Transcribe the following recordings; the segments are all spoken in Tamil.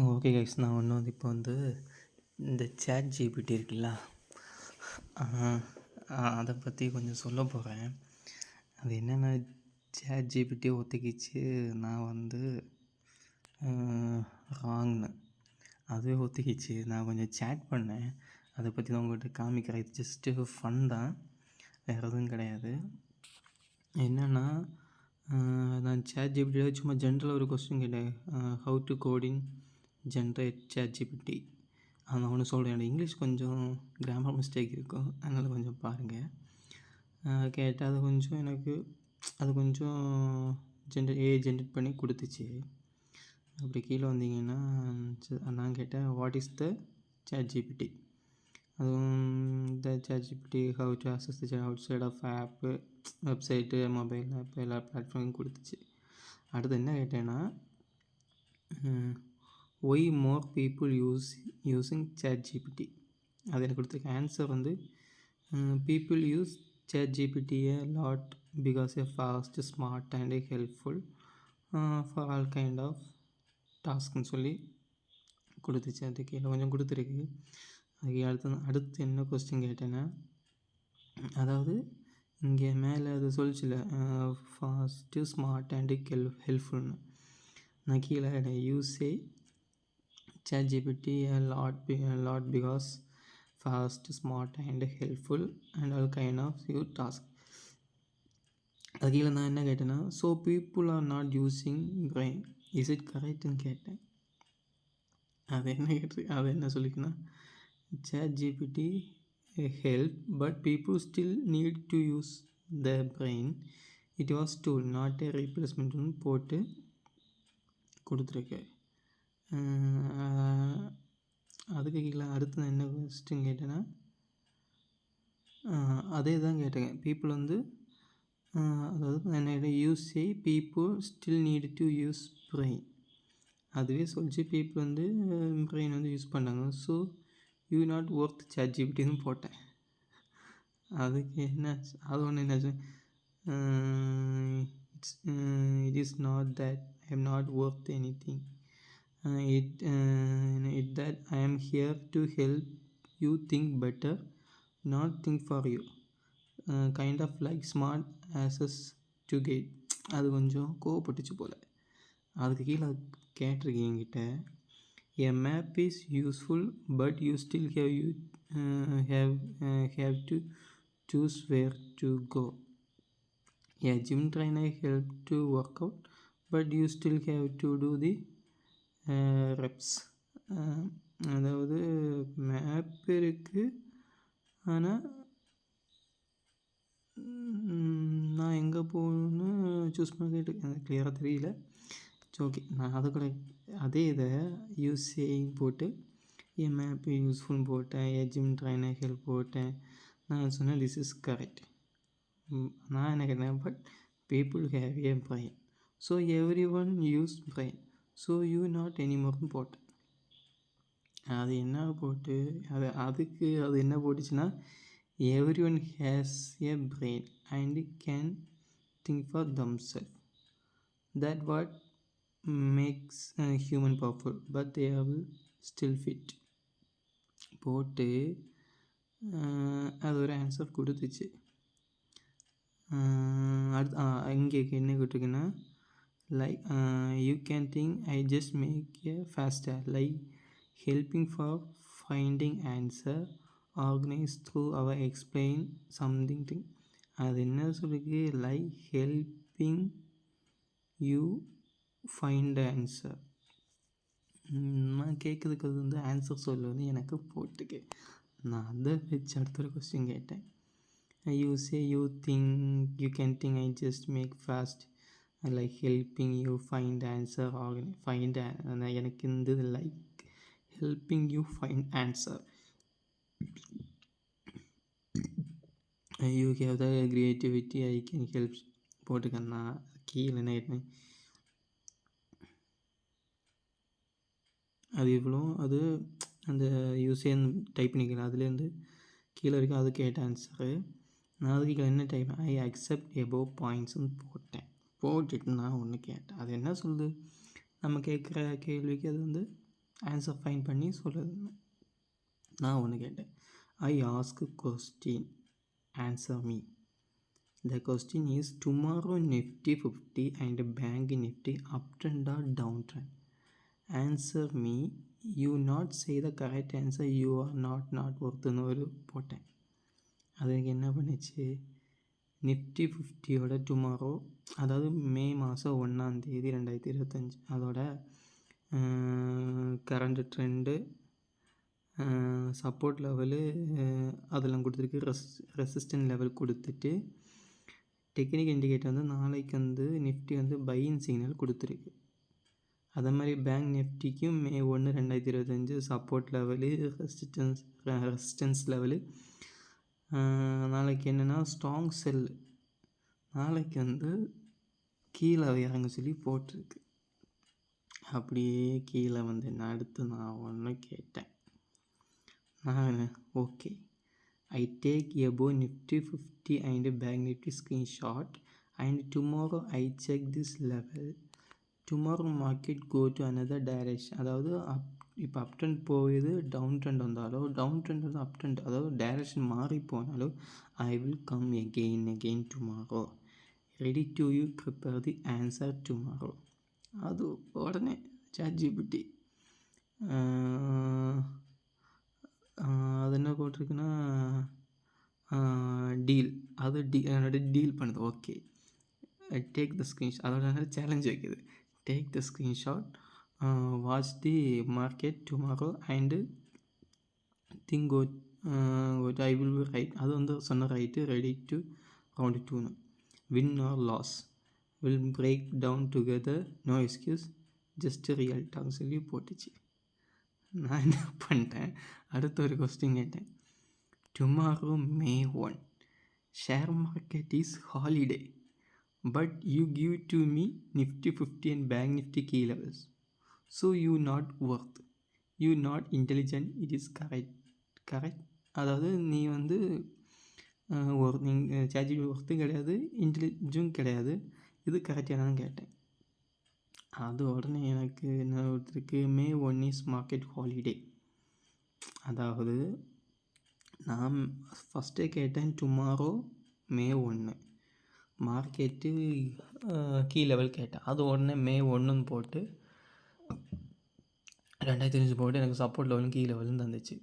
ஓகே கைஸ் நான் ஒன்று வந்து இப்போ வந்து இந்த சேட் ஜிபிடி இருக்குல்ல அதை பற்றி கொஞ்சம் சொல்ல போகிறேன் அது என்னென்னா சேட் ஜிபிடி ஒத்துக்கிச்சு. நான் வந்து ராங்னு அதுவே ஒத்துக்கிச்சு. நான் கொஞ்சம் சேட் பண்ணேன். அதை பற்றி தான் உங்கள்கிட்ட காமிக்கிறேன். இது ஜஸ்ட்டு ஃபன் தான். வேறு எதுவும் கிடையாது. என்னென்னா நான் சேட் ஜிபிடியில் சும்மா ஜென்ரலாக ஒரு கொஸ்டின் கேட்டேன். How to coding generate chat GPT நான் ஒன்று சொல்கிறேன் இங்கிலீஷ் கொஞ்சம் கிராமர் மிஸ்டேக் இருக்கும். அதனால் கொஞ்சம் பாருங்கள் கேட்டால் அது கொஞ்சம் எனக்கு அது கொஞ்சம் ஜென்ரே ஏ ஜென்ரேட் பண்ணி கொடுத்துச்சு. அப்படி கீழே வந்தீங்கன்னா நான் கேட்டேன் what is the chat GPT அதுவும் இந்த chat GPT how to access the outside of app website mobile app எல்லா பிளாட்ஃபார்மும் கொடுத்துச்சு. அடுத்து என்ன கேட்டேன்னா why more people use using chat GPT அது எனக்கு கொடுத்துருக்க. ஆன்சர் வந்து people use chat GPT a lot because a fast smart and helpful for all kind of டாஸ்க்னு சொல்லி கொடுத்துச்சு. அது கீழே கொஞ்சம் கொடுத்துருக்கு. அதுக்கு அடுத்து அடுத்து என்ன கொஸ்டின் கேட்டேன்னா அதாவது இங்கே மேலே அது சொல்லிச்சுல ஃபாஸ்ட்டு ஸ்மார்ட் அண்டு ஹெல் ஹெல்ப்ஃபுல்னு நான் கீழே யூஸே ChatGPT a lot, a lot because fast, smart and helpful and all kind of your task. அது கீழே நான் என்ன கேட்டேன்னா so people are not using brain is it கரெக்டுன்னு கேட்டேன். அது என்ன கேட்டு அது என்ன சொல்லிக்குன்னா chat GPT help but people still need to use the brain it was tool not a ரீப்ளேஸ்மெண்ட்னு போட்டு கொடுத்துருக்கேன் அதுக்கு கீழே அடுத்து நான் என்ன கொஸ்டின் கேட்டேன்னா அதே தான் கேட்டேங்க. பீப்புள் வந்து அதாவது என்ன யூஸ் செய் people still need to use brain அதுவே சொல்லிச்சு பீப்புள் வந்து ப்ரைன் வந்து யூஸ் பண்ணாங்க. So you not work charge இப்படின்னு போட்டேன். அதுக்கு என்ன அது ஒன்று என்னாச்சு it's it is not that I am not worth anything it, uh, it that I am here to help you think better, not think for you. Uh, kind of like smart asses to get. அது கொஞ்சம் கோவப்பட்டுச்சு போல். அதுக்கு கீழே கேட்டிருக்கேன் என்கிட்ட a map is useful but you still have you have have to choose where to go a gym trainer help to work out but you still have to do the reps அதாவது மேப் இருக்குது ஆனால் நான் எங்கே போகணுன்னு சூஸ் பண்ணிட்டு எனக்கு கிளியராக தெரியல. ஓகே நான் அதை கூட அதே இதை யூஸேன்னு போட்டு என் மேப் யூஸ்ஃபுல் போட்டேன். என் ஜிம் ட்ரைனர் ஹெல்ப் போட்டேன். நான் சொன்னேன் திஸ் இஸ் கரெக்ட் நான் என்ன கேட்டேன் but people have a brain so everyone use brain so you not எனிமோர்னு போட்டேன் அது என்ன போட்டு அது அதுக்கு அது என்ன போட்டுச்சுன்னா everyone has a brain and can think for them self that what makes human powerful but they have still fit போட்டு அது ஒரு ஆன்சர் கொடுத்துச்சு. அடுத்து இங்கே என்ன கொடுத்துருக்குன்னா like you can can I just make make a faster like for finding answer organise through our explain something something அது என்ன சொல்லுது like helping you find answer நான் கேட்குறதுக்கு அது வந்து ஆன்சர் சொல்ல வந்து எனக்கு போட்டுக்கு நான் அதை வச்சு அடுத்த ஒரு கொஸ்டின் கேட்டேன் you say you think you can think I just make fast like helping you find answer organise find எனக்கு இந்த like helping you find answer you have the creativity I can help போட்டுக்கண்ணா கீழே என்ன கேட்டேன்? அது இவ்வளோ அது அந்த யூசேன் டைப் பண்ணிக்கிறேன் அதுலேருந்து கீழே வரைக்கும் அது கேட்ட ஆன்சரு நான் அதுக்கு என்ன டைப் ஐ அக்செப்ட் எபோவ் பாயிண்ட்ஸ்னு போட்டேன். போட்டுட்டு நான் ஒன்று கேட்டேன். அது என்ன சொல்லுது? நம்ம கேட்குற கேள்விக்கு அது வந்து ஆன்சர் ஃபைன் பண்ணி சொல்லுது நான் ஒன்று கேட்டேன். I ask question answer me the question is tomorrow Nifty fifty and bank Nifty up trend or down trend answer me you not say the correct answer you are not not ஒர்த்துன்னு ஒரு போட்டேன். அதுக்கு என்ன பண்ணிச்சு? நிஃப்டி ஃபிஃப்டியோட டுமாரோ அதாவது மே மாதம் ஒன்றாந்தேதி ரெண்டாயிரத்தி இருபத்தஞ்சி. அதோட கரண்ட் ட்ரெண்டு சப்போர்ட் லெவலு அதெல்லாம் கொடுத்துருக்கு. ரெஸ் ரெசிஸ்டன்ட் லெவல் கொடுத்துட்டு டெக்னிக் இண்டிகேட்டர் வந்து நாளைக்கு வந்து நிஃப்டி வந்து பையின் சிக்னல் கொடுத்துருக்கு. அதே மாதிரி பேங்க் நிஃப்டிக்கும் மே ஒன்று ரெண்டாயிரத்தி இருபத்தஞ்சு support level resistance resistance level நாளைக்கு என்னென்னா ஸ்ட்ராங் செல் நாளைக்கு வந்து கீழே இறங்க சொல்லி போட்டிருக்கு. அப்படியே கீழே வந்து என்ன அடுத்து நான் ஒன்று கேட்டேன். நான் okay I take above Nifty fifty and bank Nifty screenshot and tomorrow I check this level tomorrow market go to another direction அதாவது அப் இப்போ அப் ட்ரெண்ட் போகுது டவுன் ட்ரெண்ட் வந்தாலோ டவுன் ட்ரெண்ட் வந்து அப் ட்ரெண்ட் அதாவது டைரக்ஷன் மாறி போனாலோ I will come again again tomorrow ready to you prepare the answer tomorrow அது உடனே சாட் ஜிபிடி அது என்ன போட்டிருக்குன்னா டீல் அது டீ என்னோட டீல் பண்ணுது. ஓகே டேக் த ஸ்க்ரீன்ஷாட் அதோட சேலஞ்ச் வைக்குது? Take the screenshot uh, watch the market tomorrow and think go uh, what I will be right. அது வந்து சொன்ன ரைட்டு ரெடி டு ரவுண்ட் டூன்னு win or loss will break down together no excuse just real talk சொல்லி போட்டுச்சு நான் என்ன பண்ணிட்டேன் அடுத்த ஒரு கொஸ்டின் கேட்டேன் tomorrow May one share market is holiday but you give to me nifty 50 and bank nifty key levels. So you not worth you not intelligent it is correct correct அதாவது நீ வந்து ஒரு நீங்கள் சார்ஜி ஒர்த்தும் கிடையாது இன்டெலிஜும் கிடையாது. இது கரெக்டானு கேட்டேன். அது உடனே எனக்கு என்ன ஒருத்தருக்கு May one is market holiday அதாவது நான் ஃபஸ்ட்டே கேட்டேன் டுமாரோ மே ஒன்று மார்க்கெட்டு கீ லெவல் கேட்டேன். அது உடனே மே ஒன்றுன்னு போட்டு ரெண்டாயிரத்தி அஞ்சு போட்டு எனக்கு சப்போர்ட் லெவலும் கீழே விழுந்து தந்துச்சு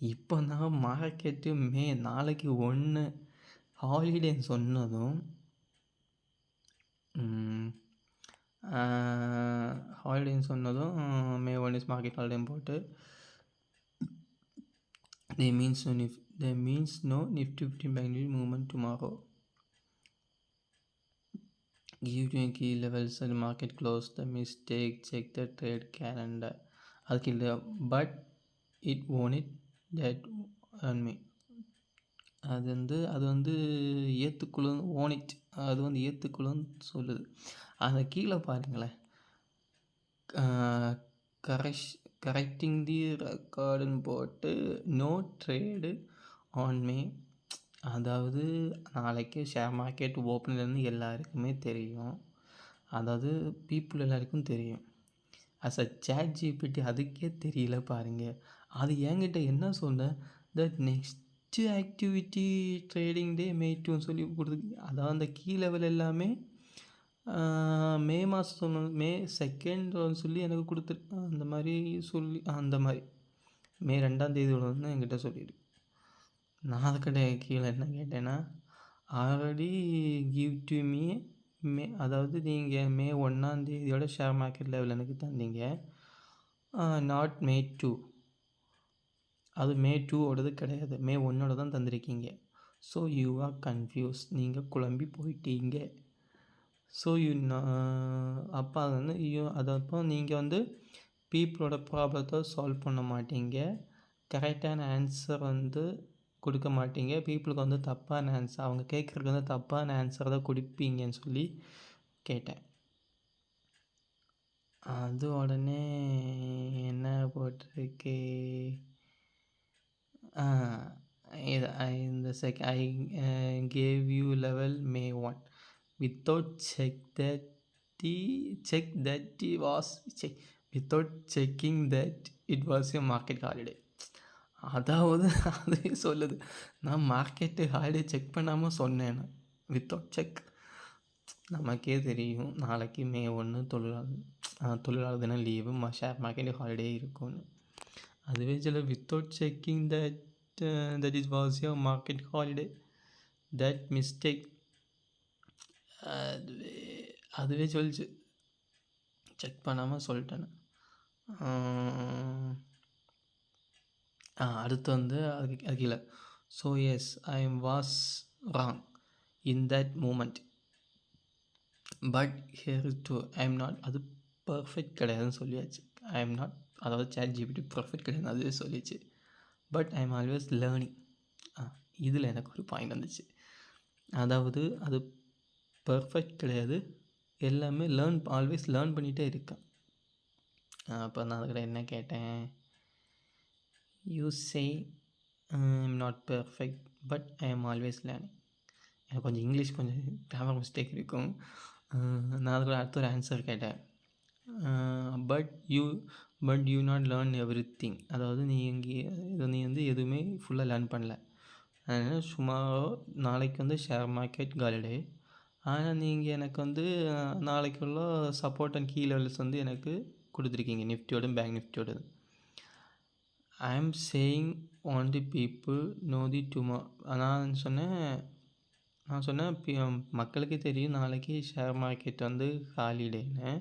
இப்போ தான் மார்க்கெட்டு மே நாளைக்கு ஒன்று ஹாலிடேன்னு சொன்னதும் ஹாலிடேன்னு சொன்னதும் மே ஒன் இஸ் மார்க்கெட் ஹாலிடேன்னு போட்டு தே மீன்ஸ் நோ நிஃப் they means no Nifty fifteen bank movement tomorrow give to key levels and market close the mistake check the trade calendar. அதுக்கு but but it on it on me. அது வந்து அது வந்து ஏற்றுக்குழு ஓனிட் அது வந்து ஏற்றுக்குழுன்னு சொல்லுது. அந்த கீழே பாருங்களேன். கரெக்ஷ் கரெக்டிங் தி ரெக்கார்டுன்னு போட்டு நோ ட்ரேடு ஆன் மே அதாவது நாளைக்கு ஷேர் மார்க்கெட் ஓப்பன்லேருந்து எல்லாருக்குமே தெரியும். அதாவது பீப்புள் எல்லாருக்கும் தெரியும். அஸ் அ சேட் ஜிபிடி அதுக்கே தெரியல பாருங்கள் அது என்கிட்ட என்ன சொன்ன? The next activity trading day May டூன்னு சொல்லி கொடுத்து அதாவது அந்த கீ லெவல் எல்லாமே மே மாதம் சொன்ன மே செகண்ட் சொல்லி எனக்கு கொடுத்துரு அந்த மாதிரி சொல்லி அந்த மாதிரி. மே ரெண்டாம் தேதி வந்து என்கிட்ட சொல்லியிருக்கு. நான் அதுக்கிட்ட கீழே என்ன கேட்டேன்னா already give to me May அதாவது நீங்கள் மே ஒன்றாந்தேதியோட ஷேர் மார்க்கெட் லெவல் எனக்கு தந்தீங்க. நாட் மே டூ அது மே டூவோடது கிடையாது. மே ஒன்னோட தான் தந்திருக்கீங்க. ஸோ யூ ஆர் கன்ஃபியூஸ் நீங்கள் குழம்பி போயிட்டீங்க. ஸோ யூ அப்போ அது வந்து யூ அதப்போ நீங்கள் வந்து பீப்புளோட ப்ராப்ளத்தை சால்வ் பண்ண மாட்டீங்க. கரெக்டான ஆன்சர் வந்து கொடுக்க மாட்டீங்க. பீப்புளுக்கு வந்து தப்பான ஆன்சர் அவங்க கேட்குறதுக்கு வந்து தப்பான ஆன்சர் தான் கொடுப்பீங்கன்னு சொல்லி கேட்டேன். அது உடனே என்ன போட்டிருக்கு? இது இந்த check I gave you level May one without check that the check that the was check without checking that it was you market holiday அதாவது அதே சொல்லுது. நான் மார்க்கெட்டு ஹாலிடே செக் பண்ணாமல் சொன்னேன் வித்தவுட் செக் நமக்கே தெரியும். நாளைக்கு மே ஒன்று தொழிலாளர் தொழிலாளர் தினம் லீவு ஷேர் மார்க்கெட்டு ஹாலிடே இருக்கும்னு. அதுவே சில without checking that that is was your market holiday that mistake அதுவே அதுவே சொல்லிச்சு. செக் பண்ணாமல் சொல்லிட்டேன்னு. அடுத்து வந்து அதுக்கு அது கீழே. So yes I am was wrong in that moment but here too I am not அது பர்ஃபெக்ட் கிடையாதுன்னு சொல்லியாச்சு. ஐ எம் நாட் அதாவது சேட் ஜிபிடி பர்ஃபெக்ட் கிடையாது அதுவே சொல்லிச்சு. But I am always learning ah இதில் எனக்கு ஒரு பாயிண்ட் வந்துச்சு. அதாவது அது பர்ஃபெக்ட் கிடையாது. எல்லாமே லேர்ன் ஆல்வேஸ் லேர்ன் பண்ணிகிட்டே இருக்கேன். அப்போ நான் அதுக்கிட்ட என்ன கேட்டேன்? You say I'm not perfect but I am always learning எனக்கு கொஞ்சம் இங்கிலீஷ் கொஞ்சம் கிராமர் மிஸ்டேக் இருக்கும். நான் அதுக்கு அடுத்த ஒரு ஆன்சர் கேட்டேன். But you but you not learn everything அதாவது நீ இங்கே இது நீ வந்து எதுவுமே ஃபுல்லாக லேர்ன் பண்ணல. அதனால் சும்மா நாளைக்கு வந்து ஷேர் மார்க்கெட் காலிடே ஆனால் நீங்கள் எனக்கு வந்து நாளைக்குள்ள சப்போர்ட் அண்ட் கீ லெவல்ஸ் வந்து எனக்கு கொடுத்துருக்கீங்க. நிஃப்டியோட பேங்க் நிஃப்டியோட I am saying one the people know the tomorrow நான் சொன்னேன் நான் சொன்னேன் மக்களுக்கு தெரியும். நாளைக்கு ஷேர் மார்க்கெட் வந்து ஹாலிடேன்னு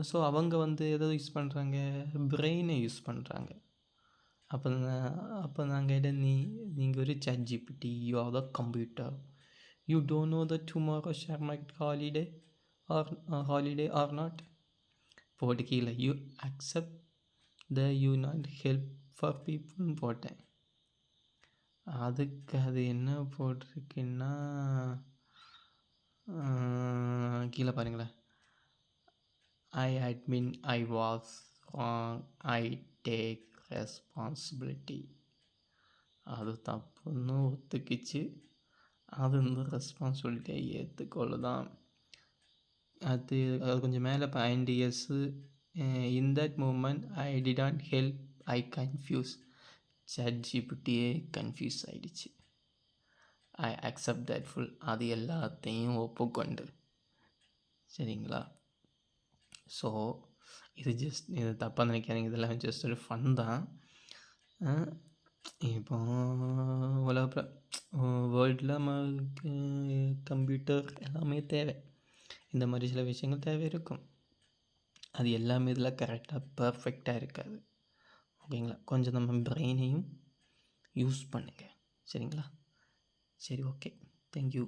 ஸோ அவங்க வந்து எதை யூஸ் பண்ணுறாங்க பிரெயினை யூஸ் பண்ணுறாங்க அப்போ அப்போ நான் கேட்டேன் நீ நீங்கள் ஒரு chat GPT you are the computer you don't know the tomorrow share market holiday or holiday or not போட்டு கீழே you accept the you not help for பீப்புள்னு போட்டேன். அதுக்கு அது என்ன போட்டிருக்குன்னா கீழே பாருங்களேன். I admit I was wrong I take responsibility அது தப்புன்னு ஒத்துக்கிச்சு. அது வந்து ரெஸ்பான்சிபிலிட்டியை ஏற்றுக்கொள்ளுதான் அது அது கொஞ்சம் மேலே இப்போ and years in that moment I didn't help I confuse chat ஜிபிட்டியே confuse ஆகிடுச்சு ஐ அக்செப்ட் தட் ஃபுல் அது எல்லாத்தையும் ஒப்புக்கொண்டு சரிங்களா ஸோ இது ஜஸ்ட் இது தப்பாக நினைக்காதீங்க இதெல்லாம் ஜஸ்ட் ஒரு ஃபன் தான் இப்போ உலக வேர்ல்டில் நமக்கு கம்ப்யூட்டர் எல்லாமே தேவை இந்த மாதிரி சில விஷயங்கள் தேவை இருக்கும் அது எல்லாமே இதில் கரெக்டாக பர்ஃபெக்டாக இருக்காது. ஓகேங்களா? கொஞ்சம் நம்ம பிரெயினையும் யூஸ் பண்ணுங்கள் சரிங்களா? சரி ஓகே தேங்க்யூ